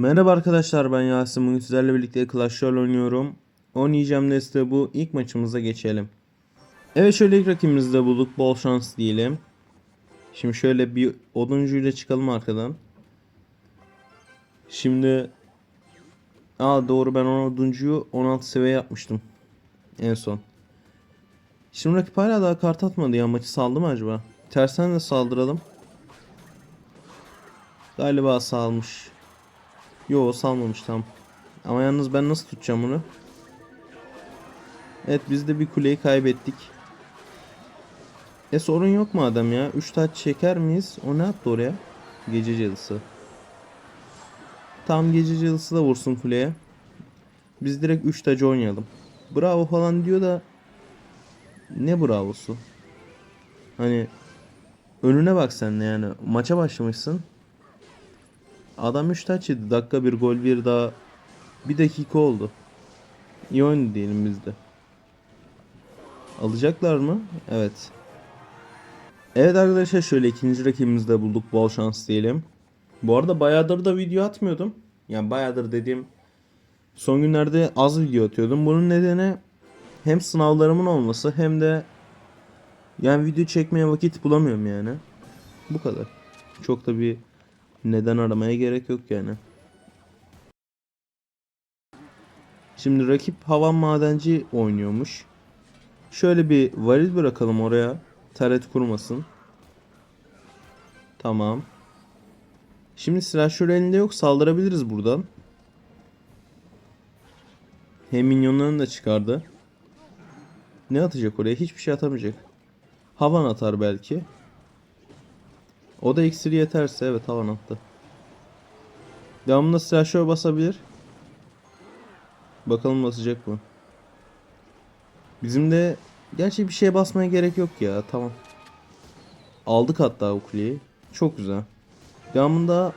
Merhaba arkadaşlar ben Yasin. Bugün sizlerle birlikte Clash Royale oynuyorum. Oynayacağım deste bu. İlk maçımıza geçelim. Evet şöyle ilk rakibimizi de bulduk. Bol şans diyelim. Şimdi şöyle bir oduncuyla çıkalım arkadan. Şimdi Aa doğru ben o oduncuyu 16 seviye yapmıştım. En son. Şimdi rakip hala daha kart atmadı ya. Maçı saldı mı acaba? Tersten de saldıralım. Galiba salmış. Yo salmamış tam. Ama yalnız ben nasıl tutacağım bunu? Evet biz de bir kuleyi kaybettik. E sorun yok madem ya. 3 taç çeker miyiz? O ne yaptı oraya? Gece cadısı. Tam gece cadısı da vursun kuleye. Biz direkt 3 tacı oynayalım. Bravo falan diyor da ne bravosu? Hani önüne bak sen yani. Maça başlamışsın. Adam 3 taç yedi. Dakika bir gol bir daha. Bir dakika oldu. İyi oynadı diyelim biz de. Alacaklar mı? Evet. Evet arkadaşlar şöyle ikinci rakibimizi bulduk. Bol şans diyelim. Bu arada bayağıdır da video atmıyordum. Yani bayağıdır dediğim son günlerde az video atıyordum. Bunun nedeni hem sınavlarımın olması hem de yani video çekmeye vakit bulamıyorum yani. Bu kadar. Çok da bir neden aramaya gerek yok yani. Şimdi rakip havan madenci oynuyormuş. Şöyle bir varil bırakalım oraya. Taret kurmasın. Tamam. Şimdi silahşör elinde yok. Saldırabiliriz buradan. Hem minyonlarını da çıkardı. Ne atacak oraya? Hiçbir şey atamayacak. Havan atar belki. O da iksiri yeterse evet havan attı. Devamında silahşör basabilir. Bakalım basacak mı? Bizim de gerçi bir şeye basmaya gerek yok ya. Tamam. Aldık hatta o kuleyi. Çok güzel. Devamında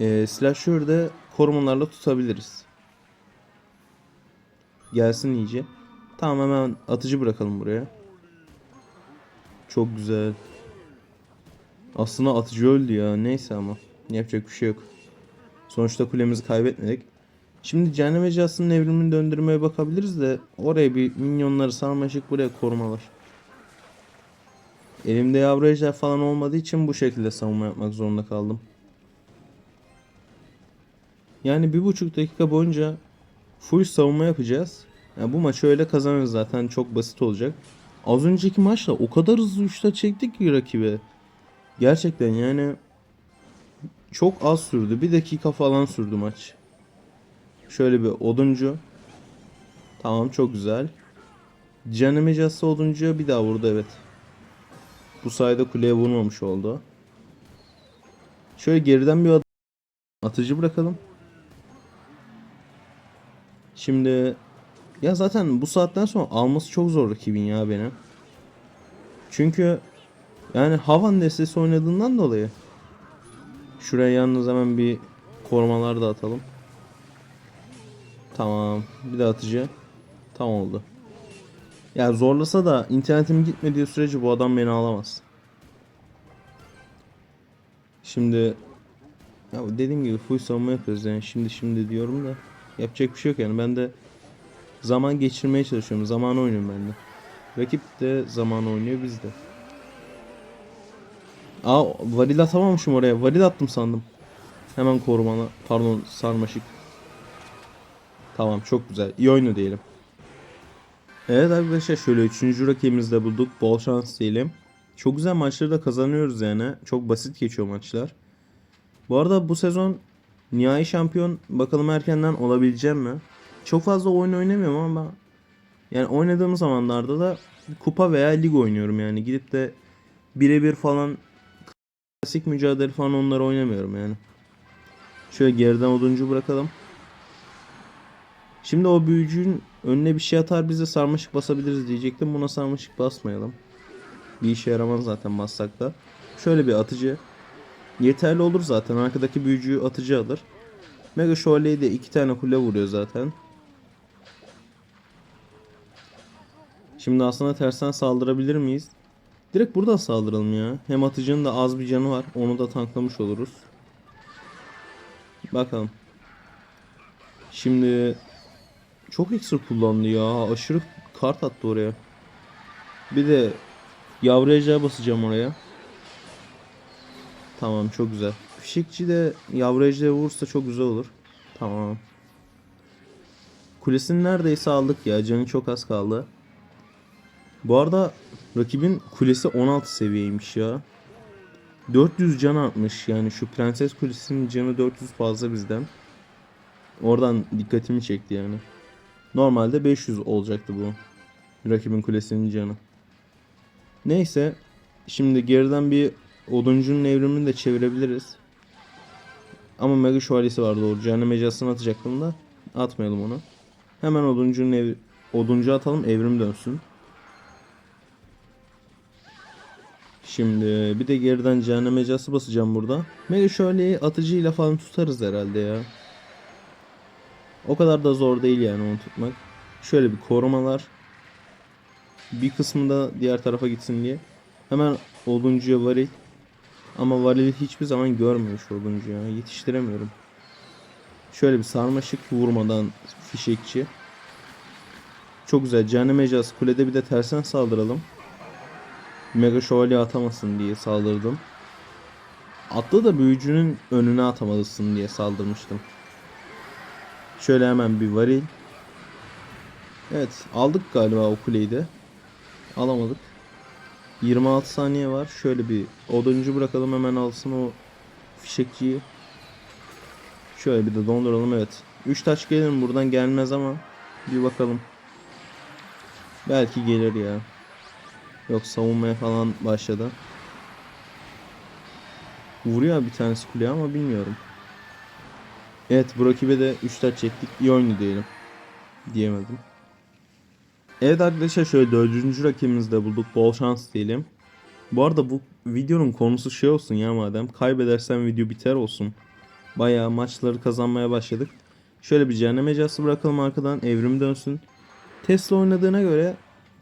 e, silahşörü de korumalarla tutabiliriz. Gelsin iyice. Tamam hemen atıcı bırakalım buraya. Çok güzel. Aslında atıcı öldü ya. Neyse ama. Yapacak bir şey yok. Sonuçta kulemizi kaybetmedik. Şimdi Cehennem Ecası'nın evrimini döndürmeye bakabiliriz de oraya bir minyonları sarmaşık buraya korumalar. Elimde yavru ejder falan olmadığı için bu şekilde savunma yapmak zorunda kaldım. Yani bir buçuk dakika boyunca full savunma yapacağız. Yani bu maçı öyle kazanırız zaten çok basit olacak. Az önceki maçla o kadar hızlı üçte çektik ki rakibe. Gerçekten yani çok az sürdü. Bir dakika falan sürdü maç. Şöyle bir oduncu. Tamam çok güzel. Canımecası oduncuya bir daha vurdu evet. Bu sayede kuleye vurmamış oldu. Şöyle geriden bir atıcı bırakalım. Şimdi ya zaten bu saatten sonra alması çok zor rakibin ya benim. Çünkü yani havan destesi oynadığından dolayı. Şuraya yalnız hemen bir korumalar da atalım. Tamam. Bir de atıcı. Tam oldu. Ya zorlasa da internetim gitmediği sürece bu adam beni alamaz. Şimdi ya dediğim gibi full savunma yapıyoruz yani şimdi şimdi diyorum da yapacak bir şey yok yani ben de zaman geçirmeye çalışıyorum zaman oynuyorum ben de. Rakip de zaman oynuyor biz de. Aa varil atamamışım oraya. Varil attım sandım. Hemen korumalı. Pardon sarmaşık. Tamam çok güzel. İyi oyunu diyelim. Evet arkadaşlar şöyle 3. rakibimizi de bulduk. Bol şans diyelim. Çok güzel maçları da kazanıyoruz yani. Çok basit geçiyor maçlar. Bu arada bu sezon nihai şampiyon bakalım erkenden olabileceğim mi? Çok fazla oyun oynamıyorum ama yani oynadığım zamanlarda da kupa veya lig oynuyorum yani. Gidip de birebir falan klasik mücadele falan onları oynamıyorum yani. Şöyle geriden oduncu bırakalım. Şimdi o büyücünün önüne bir şey atar bize sarmaşık basabiliriz diyecektim. Buna sarmaşık basmayalım. Bir işe yaramaz zaten bassak da. Şöyle bir atıcı. Yeterli olur zaten. Arkadaki büyücüyü atıcı alır. Mega Şövalye'yi de iki tane kule vuruyor zaten. Şimdi aslında tersten saldırabilir miyiz? Direkt buradan saldıralım ya. Hem atıcının da az bir canı var. Onu da tanklamış oluruz. Bakalım. Şimdi çok ekstra kullandı ya. Aşırı kart attı oraya. Bir de yavru ejderha basacağım oraya. Tamam çok güzel. Fişekçi de yavru ejderha vurursa çok güzel olur. Tamam. Kulesini neredeyse aldık ya. Canı çok az kaldı. Bu arada rakibin kulesi 16 seviyeymiş ya. 400 can artmış yani şu prenses kulesinin canı 400 fazla bizden. Oradan dikkatimi çekti yani. Normalde 500 olacaktı bu. Rakibin kulesinin canı. Neyse. Şimdi geriden bir oduncunun evrimini de çevirebiliriz. Ama Mega Şövalyesi var doğru. Cehennem ecasını atacaktım da atmayalım onu. Hemen oduncunun ev oduncu atalım evrim dönsün. Şimdi bir de geriden cehennem ecası basacağım burada. Mega Şövalyeyi atıcıyla falan tutarız herhalde ya. O kadar da zor değil yani onu tutmak. Şöyle bir korumalar. Bir kısmı da diğer tarafa gitsin diye. Hemen oduncuya varil. Ama varili hiçbir zaman görmüyor şu oduncu ya. Yetiştiremiyorum. Şöyle bir sarmaşık vurmadan fişekçi. Çok güzel. Cehennem ecası kulede bir de tersen saldıralım. Mega şövalye atamasın diye saldırdım. Atlı da büyücünün önüne atamalısın diye saldırmıştım. Şöyle hemen bir varil. Evet aldık galiba o kuleyi de. Alamadık. 26 saniye var. Şöyle bir oduncu bırakalım hemen alsın o fişekçiyi. Şöyle bir de donduralım evet. 3 taş gelir mi buradan gelmez ama bir bakalım. Belki gelir ya. Yok savunmaya falan başladı. Vuruyor bir tanesi kuleye ama bilmiyorum. Evet bu rakibe de 3 taç çektik. İyi oyunu diyelim. Diyemedim. Evet arkadaşlar şöyle dördüncü rakibimizi de bulduk. Bol şans diyelim. Bu arada bu videonun konusu şey olsun ya madem. Kaybedersen video biter olsun. Bayağı maçları kazanmaya başladık. Şöyle bir cehennem ecası bırakalım arkadan. Evrim dönsün. Tesla oynadığına göre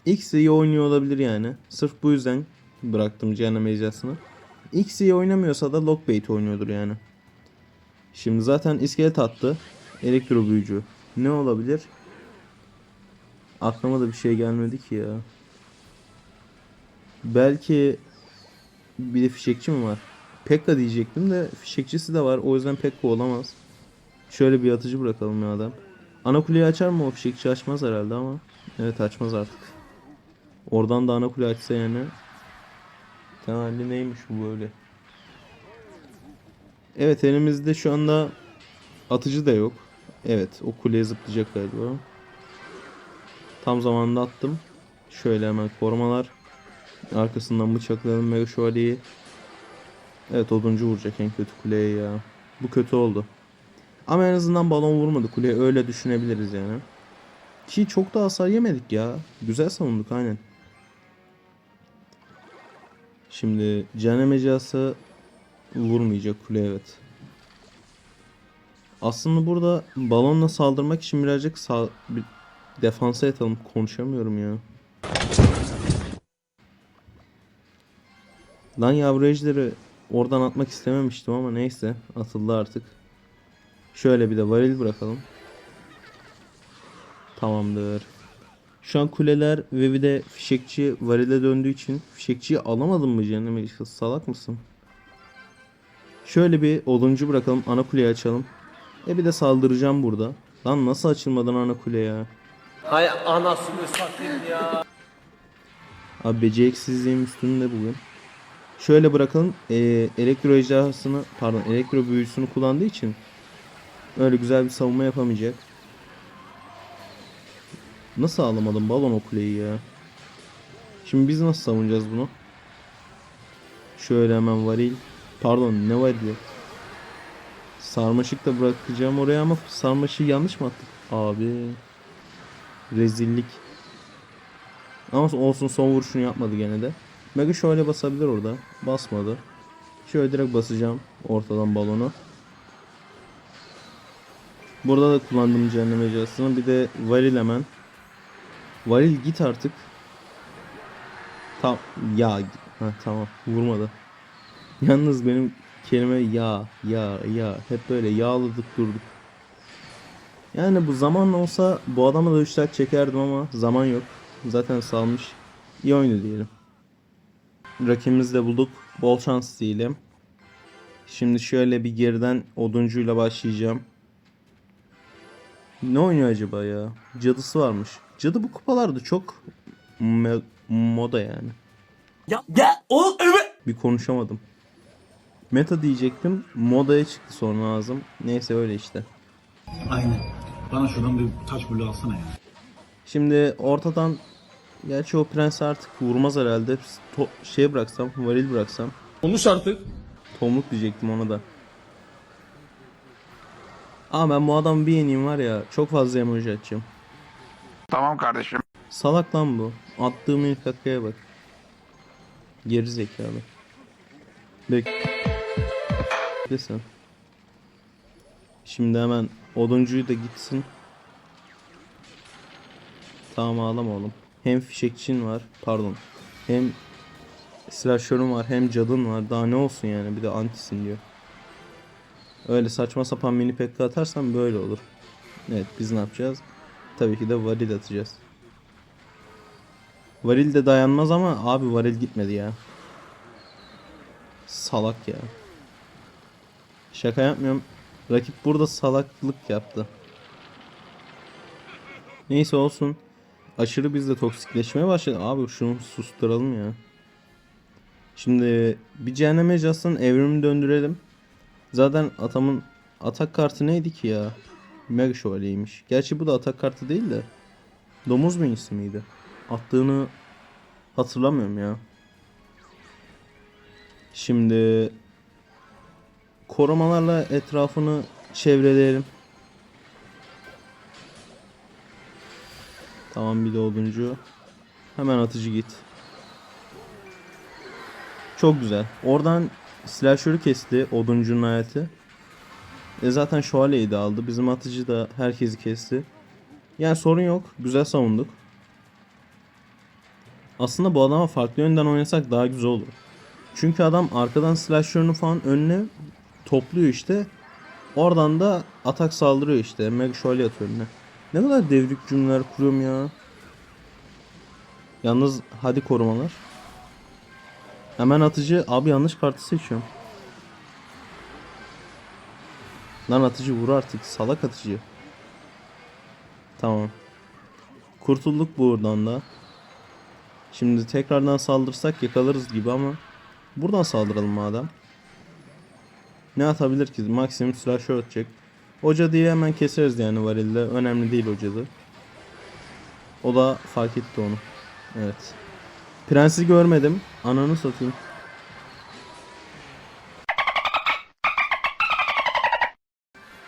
X iyi oynuyor olabilir yani. Sırf bu yüzden bıraktım cehennem ecasını. X iyi oynamıyorsa da Lockbait oynuyordur yani. Şimdi zaten iskelet attı. Elektro büyücü. Ne olabilir? Aklıma da bir şey gelmedi ki ya. Belki bir de fişekçi mi var? Pekka diyecektim de fişekçisi de var. O yüzden Pekka olamaz. Şöyle bir atıcı bırakalım ya adam. Ana kuleyi açar mı o fişekçi açmaz herhalde ama. Evet açmaz artık. Oradan da ana kule açsa yani. Temelli neymiş bu böyle. Evet elimizde şu anda atıcı da yok. Evet o kuleye zıplayacak galiba. Tam zamanında attım. Şöyle hemen korumalar. Arkasından bıçakladım Mega Şövalyeyi. Evet oduncu vuracak en kötü kuleye ya. Bu kötü oldu. Ama en azından balon vurmadı kuleye öyle düşünebiliriz yani. Ki çok da hasar yemedik ya. Güzel savunduk aynen. Şimdi cehennem ecası vurmayacak kule evet. Aslında burada balonla saldırmak için birazcık sağ, bir defansa yatalım. Konuşamıyorum ya. Lan yavru oradan atmak istememiştim ama neyse atıldı artık. Şöyle bir de varil bırakalım. Tamamdır. Şu an kuleler ve bir de fişekçi varile döndüğü için fişekçiyi alamadın mı canım salak mısın? Şöyle bir oduncu bırakalım ana kuleyi açalım. E bir de saldıracağım burada. Lan nasıl açılmadan ana kule ya? Hay anasını satayım ya. Abi beceriksizliğim üstünde bugün. Şöyle bırakalım. Ee, elektro ejderhasını pardon elektro büyücüsünü kullandığı için öyle güzel bir savunma yapamayacak. Nasıl alamadım balon o kuleyi ya? Şimdi biz nasıl savunacağız bunu? Şöyle hemen varil. Pardon ne varili? Sarmaşık da bırakacağım oraya ama sarmaşığı yanlış mı attık? Abi. Rezillik. Ama olsun son vuruşunu yapmadı gene de. Mega şöyle basabilir orada. Basmadı. Şöyle direkt basacağım ortadan balonu. Burada da kullandım cehennem ecasını. Bir de varil hemen. Varil git artık. Tam ya ha, tamam vurmadı. Yalnız benim kelime yağ, yağ, yağ. Hep böyle yağladık durduk. Yani bu zaman olsa bu adama da 3 saat çekerdim ama zaman yok. Zaten salmış. İyi oyunu diyelim. Rakibimizi de bulduk. Bol şans diyelim. Şimdi şöyle bir geriden oduncuyla başlayacağım. Ne oynuyor acaba ya? Cadısı varmış. Cadı bu kupalarda çok me- moda yani. Ya ya o evet. Bir konuşamadım. Meta diyecektim. Modaya çıktı sonra ağzım. Neyse öyle işte. Aynen. Bana şuradan bir taş bulu alsana ya. Şimdi ortadan Gerçi o prens artık vurmaz herhalde. To- şey bıraksam, varil bıraksam. Konuş artık. Tomruk diyecektim ona da. Ama ben bu adamı bir yeneyim var ya çok fazla emoji atacağım. Tamam kardeşim. Salak lan bu. Attığım ilk dakikaya bak. Geri zekalı. Bek. sen. Şimdi hemen oduncuyu da gitsin. Tamam ağlama oğlum. Hem fişekçin var. Pardon. Hem silahşörün var hem cadın var. Daha ne olsun yani bir de antisin diyor. Öyle saçma sapan mini pekka atarsan böyle olur. Evet biz ne yapacağız? Tabii ki de varil atacağız. Varil de dayanmaz ama abi varil gitmedi ya. Salak ya. Şaka yapmıyorum. Rakip burada salaklık yaptı. Neyse olsun. Aşırı bizde toksikleşmeye başladı. Abi şunu susturalım ya. Şimdi bir cehennem ecasının evrimi döndürelim. Zaten atamın atak kartı neydi ki ya? Mega şövalyeymiş. Gerçi bu da atak kartı değil de. Domuz mu miydi? Attığını hatırlamıyorum ya. Şimdi korumalarla etrafını çevreleyelim. Tamam bir de oduncu. Hemen atıcı git. Çok güzel. Oradan silahşörü kesti oduncunun hayatı. E zaten şövalyeyi de aldı. Bizim atıcı da herkesi kesti. Yani sorun yok. Güzel savunduk. Aslında bu adama farklı yönden oynasak daha güzel olur. Çünkü adam arkadan silahşörünü falan önüne topluyor işte. Oradan da atak saldırıyor işte. Mega şövalye atıyor önüne. Ne kadar devrik cümleler kuruyorum ya. Yalnız hadi korumalar. Hemen atıcı abi yanlış kartı seçiyorum. Lan atıcı vur artık salak atıcı. Tamam. Kurtulduk buradan da. Şimdi tekrardan saldırsak yakalarız gibi ama buradan saldıralım madem. Ne atabilir ki? Maksimum silahşör atacak. O cadıyı hemen keseriz yani varilde. Önemli değil o. O da fark etti onu. Evet. Prensi görmedim. Ananı satayım.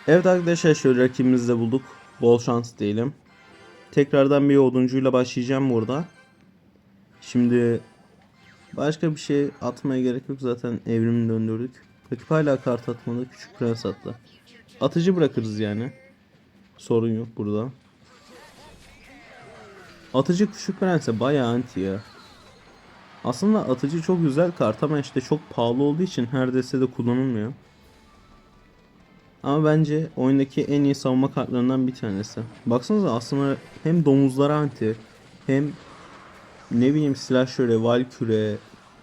Evet arkadaşlar şöyle rakibimizi de bulduk. Bol şans diyelim. Tekrardan bir oduncuyla başlayacağım burada. Şimdi başka bir şey atmaya gerek yok zaten evrimini döndürdük. Rakip hala kart atmadı. Küçük prens attı. Atıcı bırakırız yani. Sorun yok burada. Atıcı küçük prense bayağı anti ya. Aslında atıcı çok güzel kart ama işte çok pahalı olduğu için her destede kullanılmıyor. Ama bence oyundaki en iyi savunma kartlarından bir tanesi. Baksanıza aslında hem domuzlara anti hem ne bileyim şöyle valküre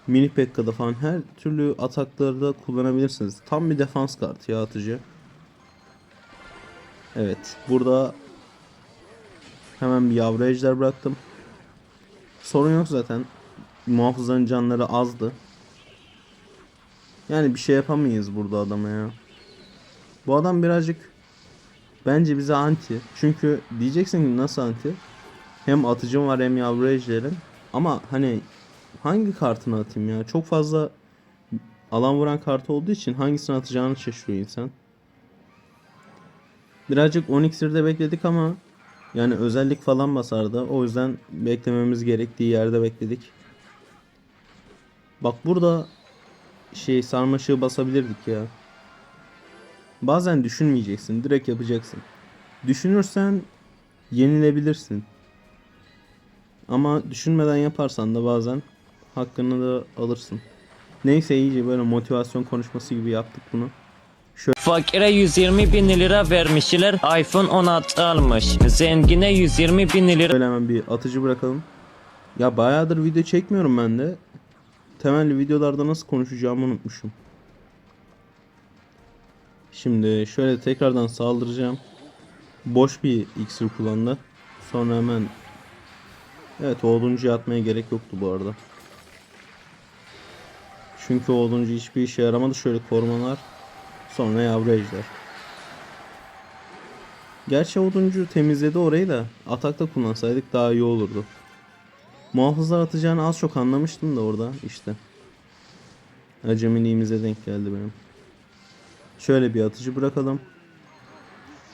mini pekka'da falan her türlü ataklarda kullanabilirsiniz. Tam bir defans kartı ya atıcı. Evet burada hemen bir yavru ejder bıraktım. Sorun yok zaten. Muhafızların canları azdı. Yani bir şey yapamayız burada adama ya. Bu adam birazcık bence bize anti. Çünkü diyeceksin ki nasıl anti? Hem atıcım var hem yavru ejderim. Ama hani hangi kartını atayım ya? Çok fazla alan vuran kartı olduğu için hangisini atacağını şaşırıyor insan. Birazcık 10 iksirde bekledik ama yani özellik falan basardı. O yüzden beklememiz gerektiği yerde bekledik. Bak burada şey sarmaşığı basabilirdik ya. Bazen düşünmeyeceksin, direkt yapacaksın. Düşünürsen yenilebilirsin. Ama düşünmeden yaparsan da bazen hakkını da alırsın. Neyse iyice böyle motivasyon konuşması gibi yaptık bunu. Fakire 120 bin lira vermişler iPhone 16 almış. Zengine 120 bin lira Böyle hemen bir atıcı bırakalım. Ya bayağıdır video çekmiyorum ben de. Temelli videolarda nasıl konuşacağımı unutmuşum. Şimdi şöyle tekrardan saldıracağım. Boş bir iksir kullandı. Sonra hemen Evet o oduncuyu atmaya gerek yoktu bu arada. Çünkü o oduncu hiçbir işe yaramadı. Şöyle korumalar. Sonra yavru ejder. Gerçi oduncu temizledi orayı da atakta kullansaydık daha iyi olurdu. Muhafızlar atacağını az çok anlamıştım da orada işte. Acemiliğimize denk geldi benim. Şöyle bir atıcı bırakalım.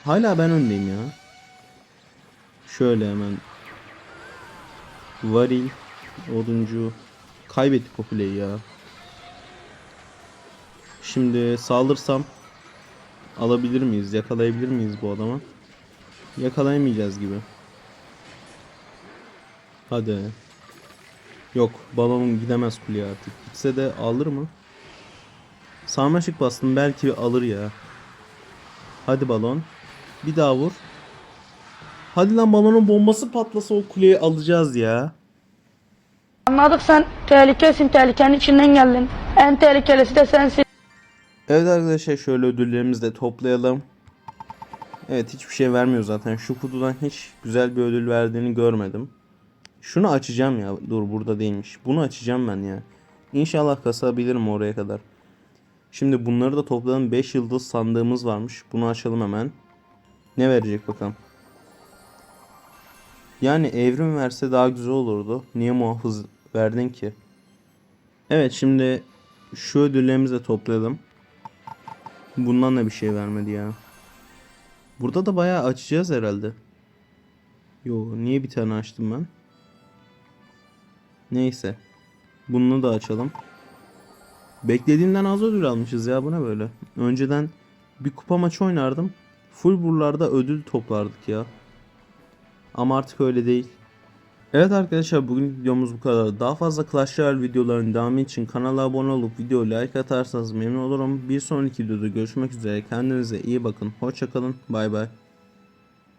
Hala ben öndeyim ya. Şöyle hemen. Varil, oduncu. Kaybettik o ya. Şimdi saldırsam alabilir miyiz? Yakalayabilir miyiz bu adamı? Yakalayamayacağız gibi. Hadi. Yok balonum gidemez kuleye artık. Gitse de alır mı? Sarmaşık bastım belki alır ya. Hadi balon. Bir daha vur. Hadi lan balonun bombası patlasa o kuleyi alacağız ya. Anladık sen tehlikesin, tehlikenin içinden geldin. En tehlikelisi de sensin. Evet arkadaşlar şöyle ödüllerimizi de toplayalım. Evet hiçbir şey vermiyor zaten. Şu kutudan hiç güzel bir ödül verdiğini görmedim. Şunu açacağım ya. Dur burada değilmiş. Bunu açacağım ben ya. İnşallah kasabilirim oraya kadar. Şimdi bunları da topladım. 5 yıldız sandığımız varmış. Bunu açalım hemen. Ne verecek bakalım. Yani evrim verse daha güzel olurdu. Niye muhafız verdin ki? Evet şimdi şu ödüllerimizi de toplayalım. Bundan da bir şey vermedi ya. Burada da bayağı açacağız herhalde. Yo niye bir tane açtım ben? Neyse. Bunu da açalım. Beklediğimden az ödül almışız ya bu ne böyle. Önceden bir kupa maçı oynardım. Full buralarda ödül toplardık ya. Ama artık öyle değil. Evet arkadaşlar bugün videomuz bu kadar. Daha fazla Clash Royale videoların devamı için kanala abone olup video like atarsanız memnun olurum. Bir sonraki videoda görüşmek üzere. Kendinize iyi bakın. Hoşçakalın. Bay bay.